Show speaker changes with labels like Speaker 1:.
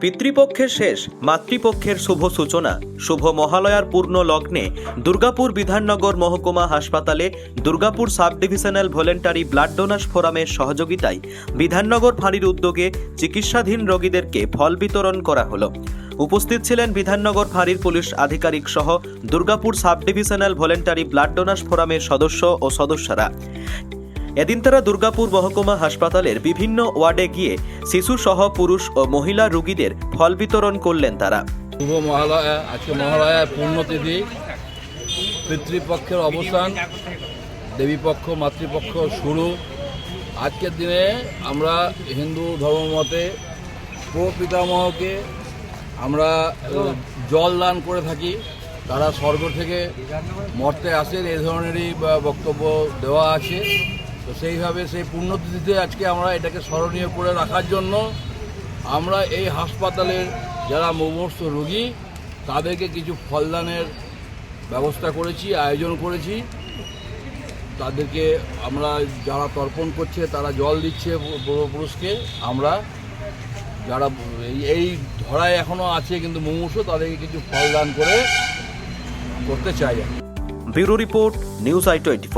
Speaker 1: পিতৃপক্ষের শেষ, মাতৃপক্ষের শুভ সূচনা, শুভ মহালয়ার পূর্ণ লগ্নে দুর্গাপুর বিধাননগর মহকুমা হাসপাতালে Durgapur sub divisional voluntary blood donors ফোরামের সহযোগিতায় বিধাননগর ফাঁড়ির উদ্যোগে চিকিৎসাধীন রোগীদেরকে ফল বিতরণ করা হলো। উপস্থিত ছিলেন বিধাননগর ফাঁড়ির পুলিশ আধিকারিক সহ Durgapur sub divisional voluntary blood donors ফোরামের সদস্য ও সদস্যরা। এদিন তারা দুর্গাপুর মহকুমা হাসপাতালের বিভিন্ন ওয়ার্ডে গিয়ে শিশু সহ পুরুষ ও মহিলা রোগীদের ফল বিতরণ করলেন তারা।
Speaker 2: শুভ মহালয়া, আজকে মহালয়ার পূর্ণতিথি। পিতৃপক্ষের অবসান, দেবীপক্ষ, মাতৃপক্ষ শুরু। আজকের দিনে আমরা হিন্দু ধর্মমতে প্রপিতামহকে আমরা জল দান করে থাকি। তারা স্বর্গ থেকে মর্তে আসেন এই ধরনেরই বক্তব্য দেওয়া আছে। তো সেইভাবে সেই পুণ্যতিথিতে আজকে আমরা এটাকে স্মরণীয় করে রাখার জন্য আমরা এই হাসপাতালের যারা মুমূর্ষ রোগী, তাদেরকে কিছু ফলদানের ব্যবস্থা করেছি, আয়োজন করেছি। তাদেরকে আমরা যারা তর্পণ করছে, তারা জল দিচ্ছে পূর্বপুরুষকে আমরা যারা এই- ধরায় এখনও আছে কিন্তু মুমূর্ষ, তাদেরকে কিছু ফলদান করে করতে চাই।
Speaker 1: Bureau report, news I twenty